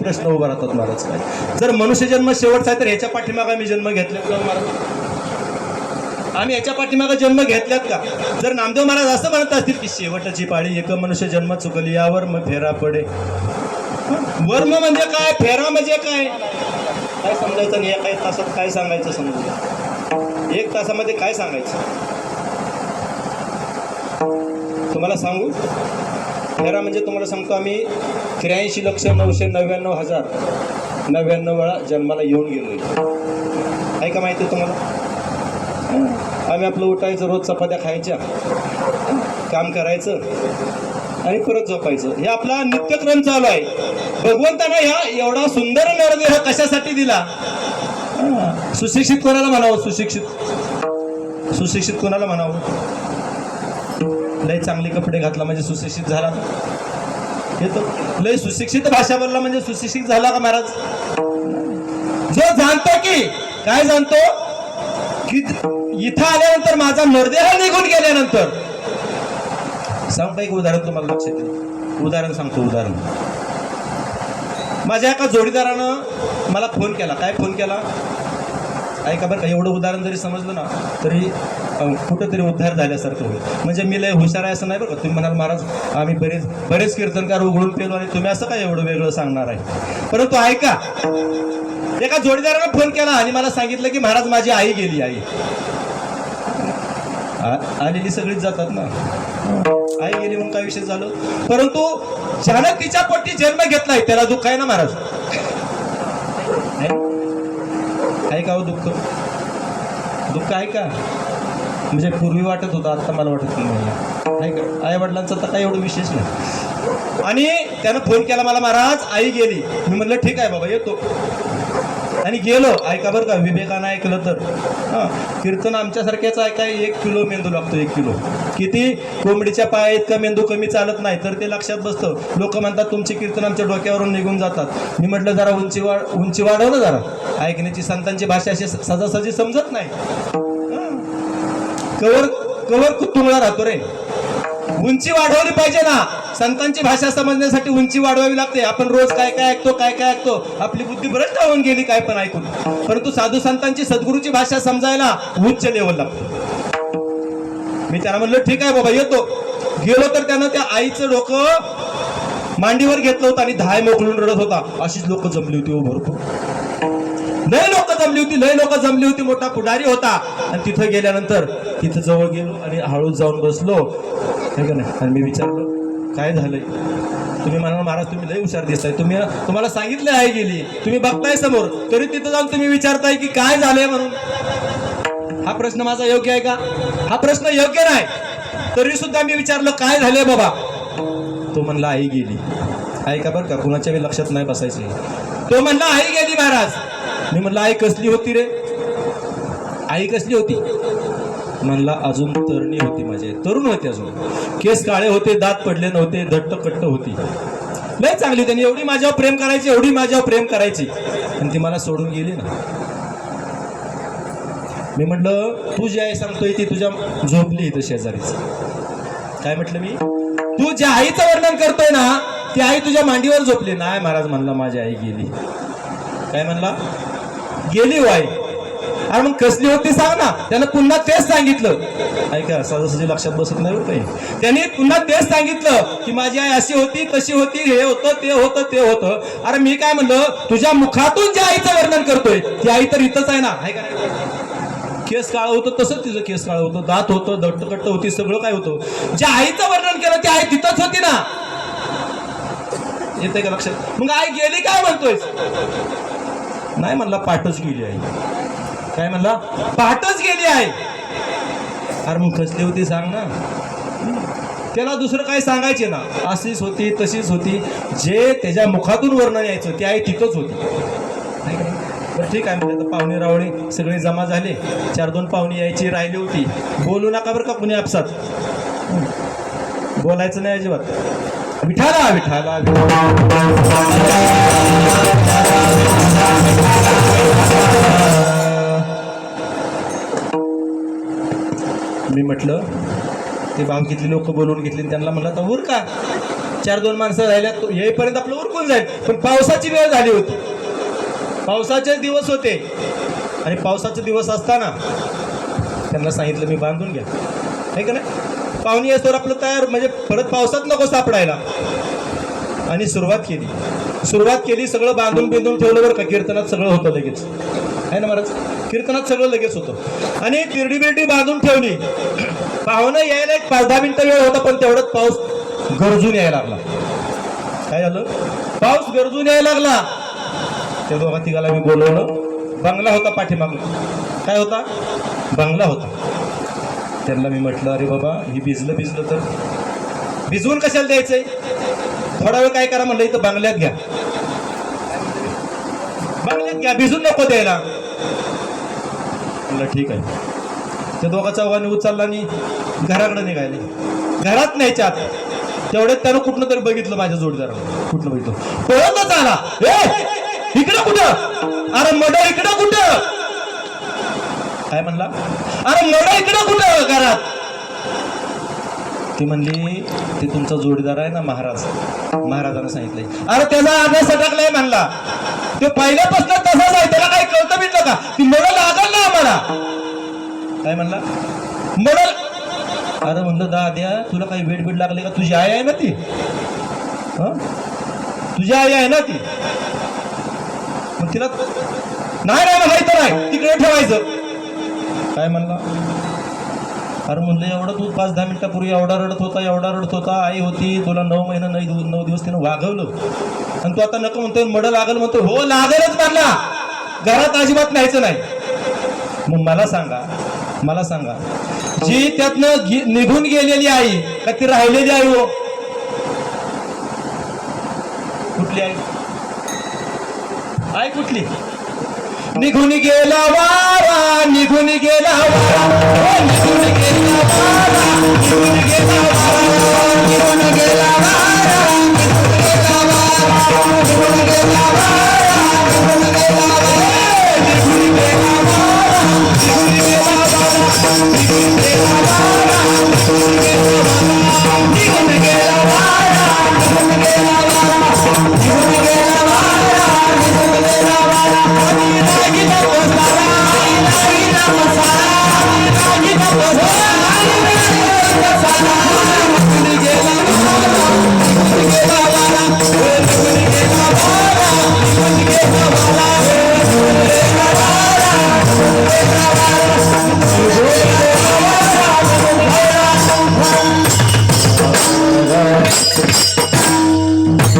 प्रश्न उभा राहतात महाराज काय जर मनुष्य जन्म शेवटचा आहे तर ह्याच्या पाठीमागा मी जन्म घेतला का महाराज? आम्ही याच्या पाठीमागा जन्म घेतल्यात का? जर नामदेव महाराज असं म्हणत असतील की शेवटची पाळी एक मनुष्य जन्म चुकली यावर मग फेरा पडे. वर्म म्हणजे काय? फेरा म्हणजे काय? काय समजायचं आणि एका एक तासात काय सांगायचं समजून एक तासामध्ये काय सांगायचं? तुम्हाला सांगू? फेरा म्हणजे तुम्हाला सांगतो आम्ही त्र्याऐंशी लक्ष नऊशे नव्याण्णव हजार नव्याण्णव वेळा जन्माला येऊन गेलो आहे का माहिती आहे तुम्हाला? आम्ही आपलं उठायचं रोज चपात्या खायच्या काम करायचं आणि परत झोपायचं. हे आपला नित्यक्रम चालू आहे. भगवंतानं ह्या एवढा सुंदर नरदेह कशासाठी दिला? सुशिक्षित कोणाला म्हणावं? सुशिक्षित. सुशिक्षित कोणाला म्हणावं? लय चांगले कपडे घातला म्हणजे सुशिक्षित झाला. हे तर लय सुशिक्षित भाषा बोलला म्हणजे सुशिक्षित झाला का महाराज? जो जाणतो की काय जाणतो? की इथं आल्यानंतर माझा मृदेह निघून गेल्यानंतर. सांगता एक उदाहरण तुम्हाला लक्षात येईल. उदाहरण सांगतो उदाहरण. माझ्या एका जोडीदारानं मला फोन केला. काय फोन केला? ऐका बरं का एवढं उदाहरण जरी समजलं ना तरी कुठंतरी उद्धार झाल्यासारखं होईल. म्हणजे मी लय हुशार आहे असं नाही बरं का? तुम्ही म्हणाल महाराज आम्ही बरेच बरेच कीर्तनकार उघडून पेलो आणि तुम्ही असं काय एवढं वेगळं सांगणार आहे? परंतु ऐका एका जोडीदारानं फोन केला आणि मला सांगितलं की महाराज माझी आई गेली आई. आलेली सगळीच जातात ना? आई गेली म्हणून काय विषय झालं? परंतु ज्यानं तिच्या पोटी जन्म घेतलाय त्याला दुःख आहे ना महाराज. आहे? का हो दुःख? दुःख आहे का? म्हणजे पूर्वी वाटत होतं आता मला वाटत नाही. आहे का? आई वडिलांचा तर काही एवढं विशेष नाही. आणि त्यानं फोन केला मला महाराज आई गेली. मी म्हटलं ठीक आहे बाबा येतो. आणि गेलो. ऐका बरं का विवेकानं ऐकलं तर. हां कीर्तन आमच्यासारख्याच ऐकाय एक किलो मेंदू लागतो एक किलो. किती? कोंबडीच्या पाया इतका मेंदू कमी चालत नाही तर ते लक्षात बसतं. लोक म्हणतात तुमचे कीर्तन आमच्या डोक्यावरून निघून जातात. मी म्हटलं जरा उंची वाढ उंची वाढवलं जरा. ऐकण्याची संतांची भाषा अशी सहजासहजी समजत नाही. कवर कवर कुतुंगळा राहतो रे. उंची वाढवली पाहिजे ना. संतांची भाषा समजण्यासाठी उंची वाढवावी लागते. आपण रोज काय काय ऐकतो काय काय ऐकतो आपली बुद्धी भ्रष्ट होऊन गेली काय पण ऐकून. परंतु साधू संतांची सद्गुरूची भाषा समजायला उच्च लेवल लागतो. मी त्याला म्हणलं ठीक आहे बाबा येतो. गेलो तर त्यानं त्या आईचं डोकं मांडीवर घेतलं होतं आणि धाय मोकळून रडत होता. अशीच लोक जमली होती हो भरपूर. लय लोक जमली होती लय लोक जमली होती मोठा पुढारी होता. आणि तिथं गेल्यानंतर तिथं जवळ गेलो आणि हळूच जाऊन बसलो. हे का नाही? आणि मी विचारलो काय झालंय? तुम्ही म्हणाल महाराज तुम्ही लय हुशार दिसताय. तुम्ही तुम्हाला सांगितलं आहे गेली. तुम्ही बघताय समोर. तरी तिथं जाऊन तुम्ही विचारताय की काय झालंय म्हणून. हा प्रश्न माझा योग्य आहे का? हा प्रश्न योग्य नाही. तरी सुद्धा मी विचारलं काय झालंय बाबा? तो म्हणला आई गेली. आई का बरं का? कुणाच्या वेळी लक्षात नाही बसायचे तो म्हणला आई गेली महाराज. मी म्हणलं आई कसली होती रे? आई कसली होती? म्हणला अजून तरणी होती माझे. तरुण होती अजून. केस काळे होते दात पडले नव्हते धट्ट कट्ट होती. लय चांगली त्यांनी एवढी माझ्यावर प्रेम करायची एवढी माझ्यावर प्रेम करायची. आणि ती मला सोडून गेली ना. मी म्हटलं तू जी आई सांगतोय ती तुझ्या झोपली इथं शेजारीच. काय म्हटलं मी? तू ज्या आईचं वर्णन करतोय ना ती आई तुझ्या मांडीवर झोपली. नाही महाराज म्हणला माझी आई गेली. काय म्हणला? गेली हो अरे मग कसली होती सांग ना. त्यानं पुन्हा तेच सांगितलं. ऐका सहजासहजी लक्षात बसत नाही बरं काही. त्यांनी पुन्हा तेच सांगितलं की माझी आई अशी होती तशी होती हे होतं ते होतं ते होतं. अरे मी काय म्हणलं तुझ्या मुखातून ज्या आईचं वर्णन करतोय ती आई तर इथंच आहे ना. आहे का केस काळ होतं तसंच तिचं केस काळ होतं. दात होतं दट्टकट्ट होती सगळं काय होतं. ज्या आईचं वर्णन केलं ती आई तिथंच होती ना. येते का लक्षात? मग आई गेली काय म्हणतोय नाही म्हणला पाठच गेली आई. काय म्हणला? पाठच गेली आहे अरे मग कसली होती सांग ना. त्याला दुसरं काय सांगायचे ना. अशीच होती तशीच होती. जे त्याच्या मुखातून वर्णन यायचं ते आई तिथंच होती. ठीक आहे म्हणजे आता पाहुणे रावळे सगळे जमा झाले. चार दोन पाहुणे यायची राहिली होती. बोलू नका बरं का कुणी आपसात? बोलायचं नाही अजिबात. विठाला विठाला. मी म्हटलं लोक बोलवून घेतली त्यांना म्हणलं आता उर का? चार दोन माणसं राहिल्यात येईपर्यंत आपलं उरकून जाईल. पण पावसाची वेळ झाली होती. पावसाचे दिवस होते. आणि पावसाचे दिवस असताना त्यांना सांगितलं मी बांधून घ्या. आहे का नाही? पाहुणी असतो आपलं तयार म्हणजे परत पावसात नको सापडायला. आणि सुरुवात केली. सुरुवात केली सगळं बांधून बिंधून ठेवलं बरं का कीर्तनात सगळं होतं लगेच. आहे ना महाराज? कीर्तनात सगळं लगेच होतं. आणि तिरडी बिरडी बांधून ठेवली. पाहुणं यायला एक पाच दहा मिनिटं वेळ होता पण तेवढंच पाऊस गरजून यायला लागला. काय झालं? पाऊस गरजून यायला लागला. त्या दोघा तिघाला मी बोलवलं. बंगला होता पाठीमागला काय होता? बंगला होता. त्यांना मी म्हटलं अरे बाबा ही भिजलं भिजलं तर भिजवून कशाला द्यायचंय? थोडा वेळ काय करा म्हणलं इथं बंगल्यात घ्या. बंगल्यात घ्या भिजून नको द्यायला. म्हणलं ठीक आहे. त्या दोघा चौघांनी उचलला आणि घराकडे निघाले. घरात न्यायच्या आत तेवढ्यात त्यानं कुठनं तरी बघितलं माझ्या जोडीदाराला. कुठलं बघितलं? पळतच आला. ए इकडं कुठं? अरे मडा इकडं कुठं? काय म्हणला? अरे मडा इकडं कुठं घरात? ती म्हणली ते तुमचा जोडीदार आहे ना महाराज. महाराजांना सांगितलंय. अरे त्याचा आधार सटकलाय म्हणला. ते पहिल्यापासून तसाच आहे. त्याला काही कळतं बिटलं का? ती मड लागल ना आम्हाला. काय म्हणला? मड अरे म्हणलं दाद्या तुला काही वेट बीट लागले का? तुझी आई आहे ना ती? तुझी आई आहे ना ती? मग तिला नाही नाही मला नाही. तिकडे ठेवायचं. काय म्हणला? अरे म्हणलं एवढं तू पाच दहा मिनिटापूर्वी एवढा रडत होता एवढा रडत होता. आई होती तुला नऊ महिना नाही नऊ दिवस तिनं वागवलं. आणि तू आता नको म्हणतोय मड लागल म्हणतो. हो लागलच म्हणला. घरात अजिबात न्यायचं नाही. मग मला सांगा मला सांगा. जी त्यातनं निघून गेलेली आई का ती राहिलेली आई हो? कुठली आई? आई कुठली? निघून गेला वारा निघून गेला वारा निघून गेला वारा निघून गेला वारा निघून गेला वारा.